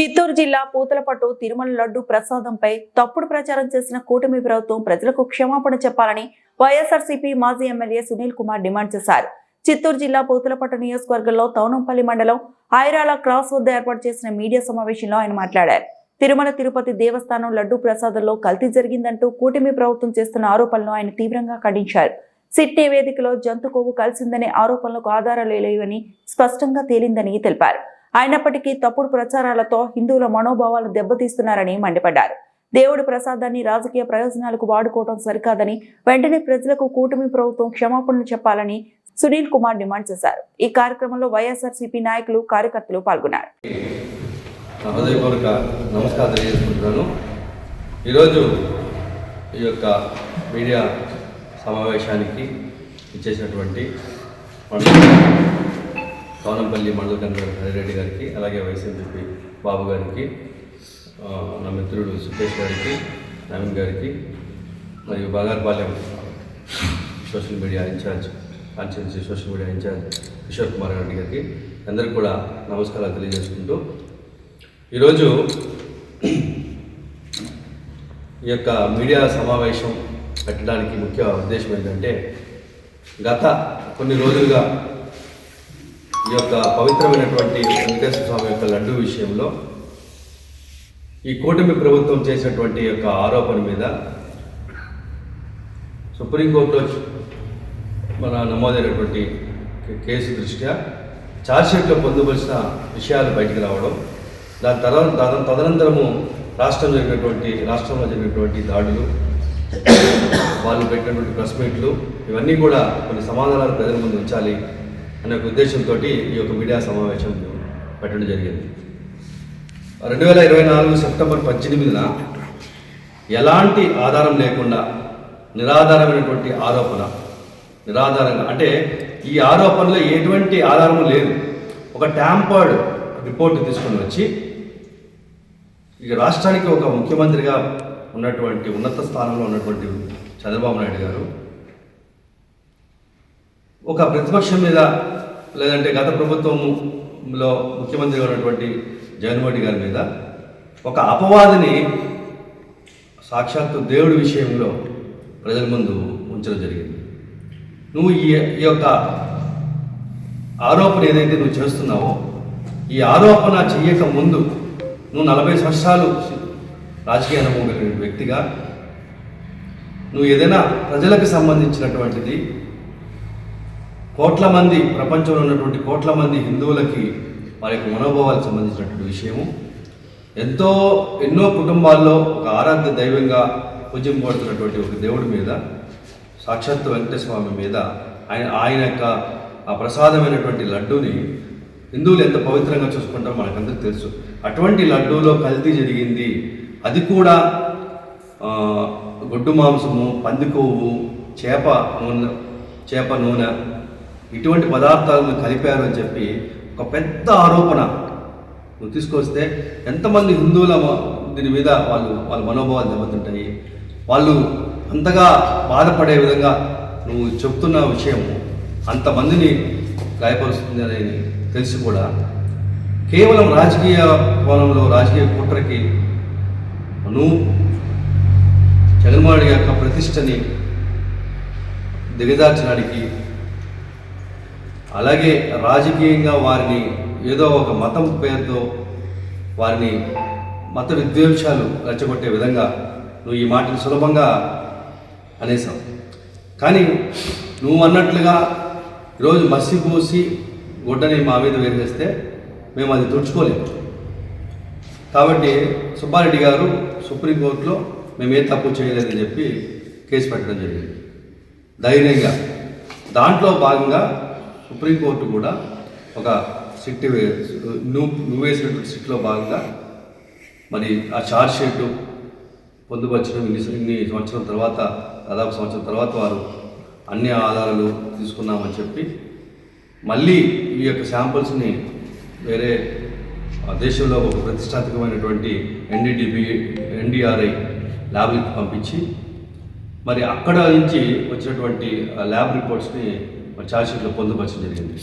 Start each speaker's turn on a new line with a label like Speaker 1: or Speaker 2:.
Speaker 1: చిత్తూరు జిల్లా పూతలపట్టు తిరుమల లడ్డు ప్రసాదంపై తప్పుడు ప్రచారం చేసిన కూటమి ప్రభుత్వం ప్రజలకు క్షమాపణ చెప్పాలని వైఎస్ఆర్సీపీ మాజీ ఎమ్మెల్యే సునీల్ కుమార్ డిమాండ్ చేశారు. చిత్తూరు జిల్లా పూతలపట్టు నియోజకవర్గంలో తౌనంపల్లి మండలం ఐరాల క్రాస్ వద్ద ఏర్పాటు చేసిన మీడియా సమావేశంలో ఆయన మాట్లాడారు. తిరుమల తిరుపతి దేవస్థానం లడ్డు ప్రసాదంలో కల్తీ జరిగిందంటూ కూటమి ప్రభుత్వం చేస్తున్న ఆరోపణలను ఆయన తీవ్రంగా ఖండించారు. సిట్ నివేదికలో జంతు కొవ్వు కలిసిందనే ఆరోపణలకు ఆధారాలు లేవని స్పష్టంగా తేలిందని తెలిపారు. అయినప్పటికీ తప్పుడు ప్రచారాలతో హిందువుల మనోభావాలను దెబ్బతీస్తున్నారని మండిపడ్డారు. దేవుడి ప్రసాదాన్ని రాజకీయ ప్రయోజనాలకు వాడుకోవడం సరికాదని వెంటనే ప్రజలకు కూటమి ప్రభుత్వం క్షమాపణలు చెప్పాలని సునీల్ కుమార్ డిమాండ్ చేశారు. ఈ కార్యక్రమంలో వైఎస్ఆర్సీపీ నాయకులు కార్యకర్తలు పాల్గొన్నారు.
Speaker 2: హృదయపూర్వక నమస్కారం తెలియజేసుకుంటున్నాను. ఈరోజు ఈ యొక్క మీడియా సమావేశానికి ఇచ్చేసినటువంటి మండల మండల కన్వీనర్ హరిరెడ్డి గారికి అలాగే వైసీపీ బాబు గారికి నా మిత్రుడు సుఖేష్ గారికి నవీన్ గారికి మరియు Bagarpalem social media incharge constituency social media incharge Kishore Kumar Reddy గారికి అందరికీ కూడా నమస్కారాలు తెలియజేసుకుంటూ ఈరోజు ఈ యొక్క మీడియా సమావేశం పెట్టడానికి ముఖ్య ఉద్దేశం ఏంటంటే గత కొన్ని రోజులుగా ఈ యొక్క పవిత్రమైనటువంటి వెంకటేశ్వర స్వామి యొక్క లడ్డు విషయంలో ఈ కూటమి ప్రభుత్వం చేసినటువంటి యొక్క ఆరోపణ మీద సుప్రీంకోర్టులో మన నమోదైనటువంటి కేసు దృష్ట్యా ఛార్జ్షీట్లో పొందుపరిచిన విషయాలు బయటికి రావడం దాని తర్వాత తదనంతరము రాష్ట్రం జరిగినటువంటి రాష్ట్రంలో జరిగినటువంటి దాడులు వాళ్ళు పెట్టినటువంటి ప్రెస్ మీట్లు ఇవన్నీ కూడా కొన్ని సమాధానాలు ప్రజల ముందు ఉంచాలి. అనే ఒక ఉద్దేశంతో ఈ యొక్క మీడియా సమావేశం పెట్టడం జరిగింది. రెండు వేల ఇరవై నాలుగు సెప్టెంబర్ పద్దెనిమిదిన ఎలాంటి ఆధారం లేకుండా నిరాధారమైనటువంటి ఆరోపణ నిరాధారంగా అంటే ఈ ఆరోపణలో ఎటువంటి ఆధారం లేదు. ఒక ట్యాంపర్డ్ రిపోర్ట్ తీసుకొని వచ్చి ఇక రాష్ట్రానికి ఒక ముఖ్యమంత్రిగా ఉన్నటువంటి ఉన్నత స్థానంలో ఉన్నటువంటి చంద్రబాబు నాయుడు గారు ఒక ప్రతిపక్షం మీద లేదంటే గత ప్రభుత్వంలో ముఖ్యమంత్రిగా ఉన్నటువంటి జగన్మోహన్ రెడ్డి గారి మీద ఒక అపవాదిని సాక్షాత్తు దేవుడి విషయంలో ప్రజల ముందు ఉంచడం జరిగింది. నువ్వు ఈ ఈ యొక్క ఆరోపణ ఏదైతే నువ్వు చేస్తున్నావో ఈ ఆరోపణ చెయ్యక ముందు నువ్వు నలభై సంవత్సరాలు రాజకీయ అనుభవం కలిగిన వ్యక్తిగా నువ్వు ఏదైనా ప్రజలకు సంబంధించినటువంటిది కోట్ల మంది ప్రపంచంలో ఉన్నటువంటి కోట్ల మంది హిందువులకి వారి యొక్క మనోభావాలకు సంబంధించినటువంటి విషయము. ఎంతో ఎన్నో కుటుంబాల్లో ఒక ఆరాధ్య దైవంగా పూజింపబడుతున్నటువంటి ఒక దేవుడి మీద సాక్షాత్తు వెంకటస్వామి మీద ఆయన ఆయన యొక్క ఆ ప్రసాదమైనటువంటి లడ్డూని హిందువులు ఎంత పవిత్రంగా చూసుకుంటారో మనకందరికీ తెలుసు. అటువంటి లడ్డూలో కల్తీ జరిగింది. అది కూడా గొడ్డు మాంసము పంది కొవ్వు చేప నూనె చేప నూనె ఇటువంటి పదార్థాలను కలిపారు అని చెప్పి ఒక పెద్ద ఆరోపణ. నువ్వు తీసుకొస్తే ఎంతమంది హిందువుల దీని మీద వాళ్ళు వాళ్ళ మనోభావాలు దెబ్బతింటాయి. వాళ్ళు అంతగా బాధపడే విధంగా నువ్వు చెప్తున్న విషయం అంతమందిని గాయపరుస్తుంది అనేది తెలిసి కూడా. కేవలం రాజకీయ కోణంలో రాజకీయ కుట్రకి నువ్వు జగన్మోహన్ యొక్క ప్రతిష్టని దిగజార్చడానికి అలాగే రాజకీయంగా వారిని ఏదో ఒక మతం పేరుతో వారిని మత విద్వేషాలు రెచ్చగొట్టే విధంగా నువ్వు ఈ మాటలు సులభంగా అనేసావు కానీ నువ్వు అన్నట్లుగా ఈరోజు మసి పూసి గుడ్డని మా మీద వేసేస్తే మేము అది తుడుచుకోలేము. కాబట్టి సుబ్బారెడ్డి గారు సుప్రీంకోర్టులో మేము ఏ తప్పు చేయలేదని చెప్పి కేసు పెట్టడం జరిగింది. ధైర్యంగా దాంట్లో భాగంగా సుప్రీంకోర్టు కూడా ఒక సిట్ వే- నువ్వు నువ్వు వేసినటువంటి సిట్లో భాగంగా మరి ఆ ఛార్జ్ షీటు పొందుపరచడం ఇన్ని ఇన్ని సంవత్సరం తర్వాత దాదాపు సంవత్సరం తర్వాత వారు అన్ని ఆధారాలు తీసుకున్నామని చెప్పి మళ్ళీ ఈ యొక్క శాంపుల్స్ని వేరే దేశంలో ఒక ప్రతిష్టాత్మకమైనటువంటి ఎన్డీడిబి ఎన్డీఆర్ఐ ల్యాబ్కి పంపించి మరి అక్కడ నుంచి వచ్చినటువంటి ఆ ల్యాబ్ రిపోర్ట్స్ని ఛార్జ్షీట్లో పొందుపరచడం జరిగింది.